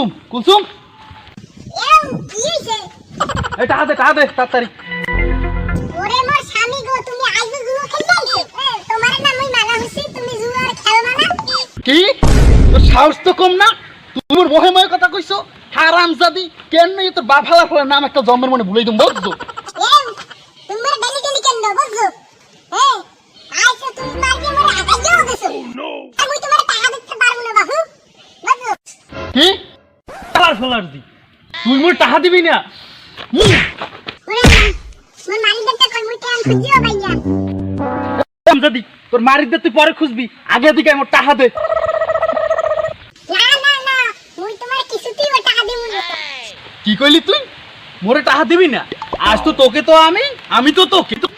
কুলসুম কুলসুম। এও কি হইছে? এই টাকা দে টাকা দে তাড়াতাড়ি। ওরে মোর স্বামী গো তুমি আইজো জুয়া খেলতে তোমার না মুই হইছি তুমি জুয়া খেলবা না কি? তোর সাহস তো কম না? কথা কইছো? হারাম জাদি কেন এই তোর বাপ হালা ফেলার নাম একটা জন্মের মনে ভুলেই তুমি বুঝছ? এও তোমার ডেলি ডেলি কেন বুঝছ? এ আইছো তুমি মারকে মোরে আগাই যাও গেছো আর তোমার টাকা দিতে পারব না বাবু বুঝছ? কি? ফেলার দি তুই মোর টাকা দিবি না। তোর মারির দে, তুই পরে খুঁজবি। আগে দিকে আমার টাকা দে। কি কইলি তুই? মোরে টাকা দিবি না? আজ তো তোকে তো আমি আমি তো তোকে তো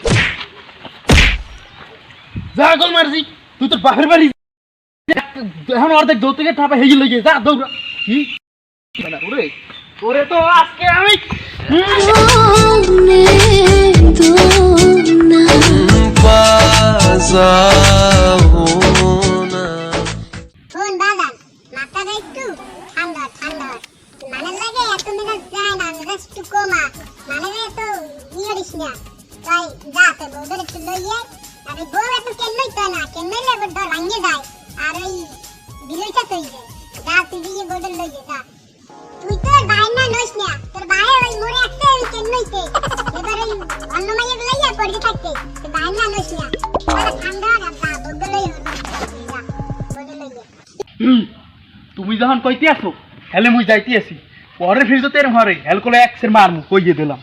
যা গোল মারছি, তুই তোর বাপের বাড়ি। এখন অর্ধেক দৌড় থেকে ঠাপা হেগে লেগে যা দৌড়া। কি? ওরে ওরে তো আজকে আমি ফোন বাজান মাথাটা একটু ঠান্ডা ঠান্ডা মানে লাগে এত যখন কইতে আসো হেলে মুই যাইতে আসি। পরে ফির তো তের ঘরে হেল করে একসের মারমু কইয়ে দিলাম।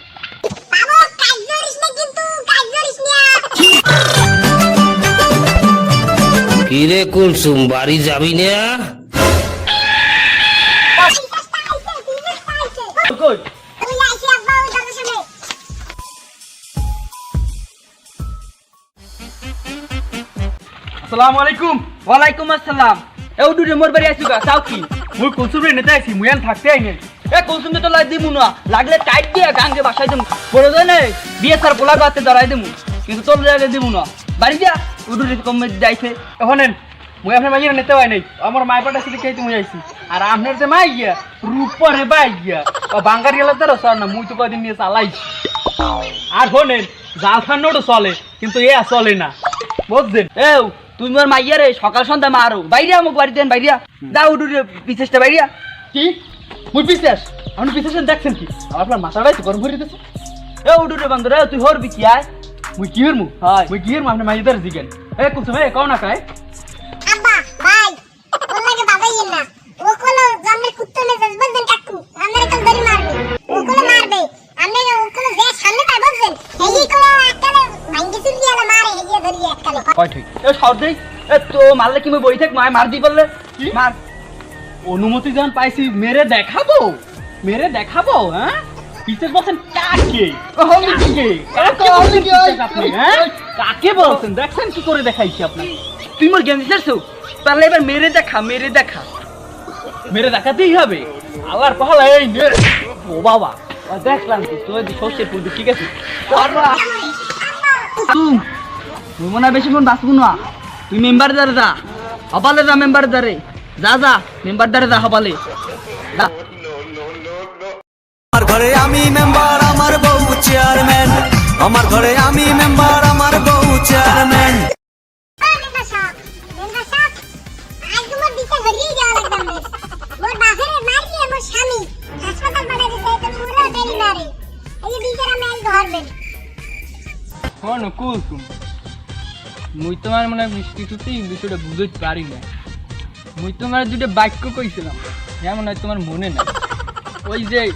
কিরে কুলসুম বাড়ি যাবি না? আসসালামু আলাইকুম। ওয়ালাইকুম আসসালাম। এ উডুরে মোর বাড়ি আইছো চাও কি? মুই কুলসুম রে নেতে আইছি মুই আন থাকতে আই নাই এ কৌসুম তো লাই দিমু না, লাগলে টাইট দিয়ে গাঙ্গে বাসাই দিমু। বড় জানে বিয়ে পোলা গাতে ধরাই দিমু, কিন্তু তোর জায়গা দিমু না। বাড়ি যা উডুরে কমে যাইছে। এখনেন মুই আপনার মাইয়ের নেতে আই নাই, আমার মাই পাটা সিলে খাইতে মুই আইছি। আর আপনার যে মাই গিয়া রূপরে বাই গিয়া ও বাঙ্গার গেলে তো সর না, মুই তো কদিন নিয়ে চালাইছি। আর শোনেন জাল খান্নটো চলে, কিন্তু এ চলে না। বুঝছেন? এও তুমি মোর মাইয়ারে সকাল সন্ধ্যা মারো বাইরে আমাকে বাড়ি দেন বাইরিয়া যা উডুরে পিছেসটা বাইরিয়া কি? মুই বিশ্বাস আপনি বিশ্বাস দেখছেন কি? আপনার মাথাটাই তো গরম করে দিতেছে। এ উডুরে বন্ধ রে তুই হরবি কি? আয়। মুই কি হরমু? হয়। মুই কি হরমু? আপনি মাইয়েদের দিকেন এ কুলসুম এ কও না কাই আব্বা ভাই ওর লাগে বাবাই না। ও কোলো জন্মের কুত্তে মে জজবন কাকু আমরা তো ধরে মারবে ও কোলো মারবে আমরা ও কোলো যে সামনে পাই বলছেন এই কোলো এককালে ভাঙ্গি চুরি আলা মারে এই ধরি এককালে কয় ঠিক এ দেই। এ তো মারলে কি মই বই থাক? মায় মার দি বললে? মার অনুমতি যখন পাইছি মেরে দেখাবো। মেরে দেখাবো হ্যাঁ পিসের বলছেন কাকে? কাকে? বলছেন? দেখছেন কি করে দেখাইছি আপনার তুই মোর গেম দিছারছো তাহলে এবার মেরে দেখা মেরে দেখা। মেরে দেখাতেই হবে। আল্লাহর পহলা এই নে ও বাবা। দেখলাম তো তোর শস্যের ফুল ঠিক আছে? তুই মনে হয় বেশি কোন বাঁচবো না। তুই মেম্বার দারে যা হবালে যা মেম্বার দারে যা যা মেম্বার দারে যা হবালে যা। আমার ঘরে আমি মেম্বার আমার বউ চেয়ারম্যান। আমার ঘরে আমি মেম্বার আমার বউ চেয়ারম্যান। মেম্বার সাহেব মুই তোমার মানে কিছুতেই বিষয়টা বুঝতে পারি না। মুই তোমার দুটো বাক্য কইছিলাম হ্যাঁ মনে হয় তোমার মনে নাই। ওই যে,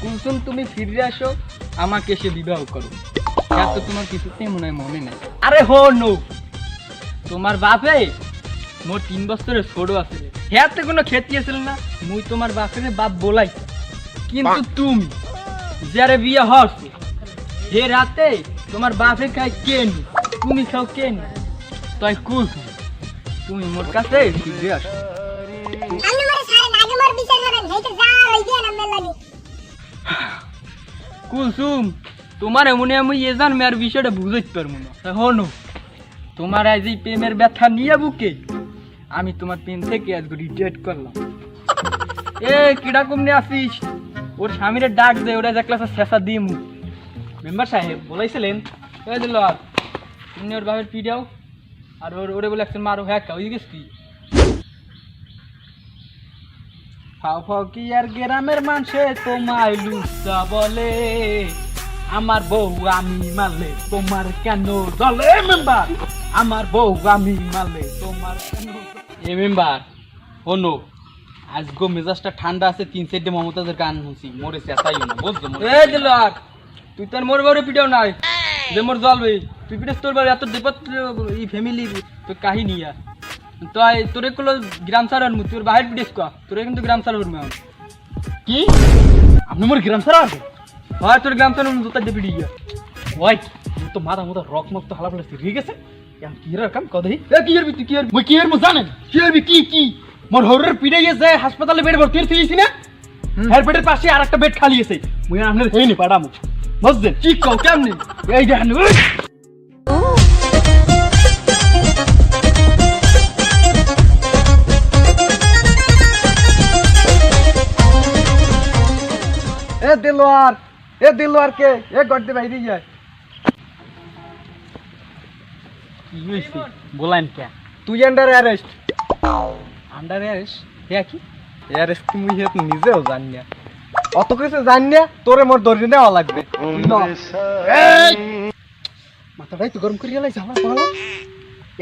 কুলসুম, তুমি ফিরে আসো, আমাকে সে বিবাহ করো। হ্যাঁ তো তোমার কিছুতেই মনে হয় মনে নাই। আরে হো, নো। তোমার বাপে মোর তিন বছরের ছোট আছে। হ্যাঁ তো কোনো ক্ষতি আছিল না। মুই তোমার বাপের বাপ বলাই। কিন্তু তুমি যারে বিয়ে হস হে রাতে তোমার বাপে খায় কেন তুমি খাও কেন তাই কুলসুম তুমি মোর কাছে ফিরে আসো। আমি মোর সারে নাগে মোর বিচার করেন এই তো যা হই গিয়ে না মেলানি। কুলসুম তোমার এমনি আমি এ জান মেয়ের বিষয়টা বুঝতে পারব না। হনো তোমার আজ এই প্রেমের ব্যথা নিয়ে বুকে আমি তোমার প্রেম থেকে আজকে রিটেট করলাম। এ কিডা কমনে আসিস? ওর স্বামীরে ডাক দে ওরা যে ক্লাসে শেষা দিম। মেম্বার সাহেব বলাইছিলেন এই দিল তুমি ওর বাপের পিডিয়াও আর ওর ওরে বলে একজন মারো হ্যাঁ ওই গেছ কি? ফাও ফাও কি আর গ্রামের মানুষে তোমায় লুচা বলে? আমার বউ আমি মারলে তোমার কেন দলে? মেম্বার, আমার বউ আমি মারলে তোমার কেন এ মেম্বার হনো আজ গো মেজাজটা ঠান্ডা আছে, তিন সাইডে মমতাজের গান শুনছি মরে চেঁচাইও না মরে এই দিল তুই তোর মোর বাড়ি পিডিয়াও নাই, যে মোর জ্বলবে তুই পিডিয়াস তোর বাড়ি এত দেপত ই ফ্যামিলি তোর কাহিনী আর। তো তোরে কোলো গ্রাম সার আনমু তোর বাহির পিডিয়াস কয়া? তোরে কিন্তু গ্রাম সার করব আমি। কি? আপনি মোর গ্রাম সারা আছে হয় তোর গ্রাম সার জোতা দিয়ে পিডিয়া ওই মুই তো মাথা মাথা রক মক তো হালা ফেলে ঠিক আছে? এখন কি রে কাম কদই এ কি করবি তুই কি করবি? মুই কি এর মু জানেন? কি হবি কি কি? মোর হরের পিড়ে গেছে হাসপাতালে বেড ভর্তি হয়েছি না? হের বেডের পাশে আর একটা বেড খালি আছে। মুই আপনার হইনি পাড়ামু। বুঝছেন? কি কও কেমনি? এই দেখেন ওই। এ দিলওয়ার কে এ গড্ডে বাইরে যায় কি হইছে? বলেন কে? তুই আন্ডার অ্যারেস্ট আন্ডার অ্যারেস্ট হ্যাঁ কি? অ্যারেস্ট মুই হেত নিজেও জানি না। অত কিছু জানি না তোরে মোর দর্জি নেওয়া লাগবে। মাথাটাই তো গরম করে গেলাই ঝামা পালা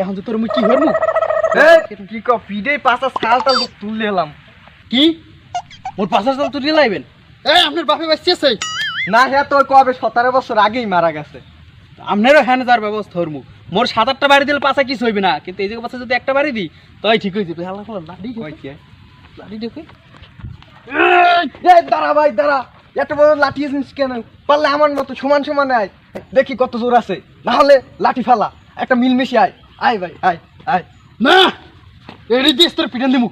এখন তো তোর মুই কি হরমু কি ক পিডে পাঁচা সাল তাল তুললে এলাম। কি? মোর পাঁচ হাজার তুই লাইবেন এই আপনার বাপে বাঁচিয়েছে? না হ্যাঁ তোর কবে সতেরো বছর আগেই মারা গেছে। আপনারও হ্যাঁ যার ব্যবস্থা হরমু মোর সাত আটটা বাড়ি দিলে পাশা কিছু হইবে না কিন্তু এই জায়গা পাশে যদি একটা বাড়ি দিই তাই ঠিক হয়ে যাবে। হালা ফালা লাডি লাডি দেখে দাঁড়া ভাই দাঁড়া। এত বড় লাঠি আছিস কেন? পারলে আমার মতো সমান সমান আয়। দেখি কত জোর আছে। না হলে লাঠি ফেলা। একটা মিলমিশি আয়। আয় ভাই আয় আয়। না! এড়ি দিস তোর পিটান দিমু।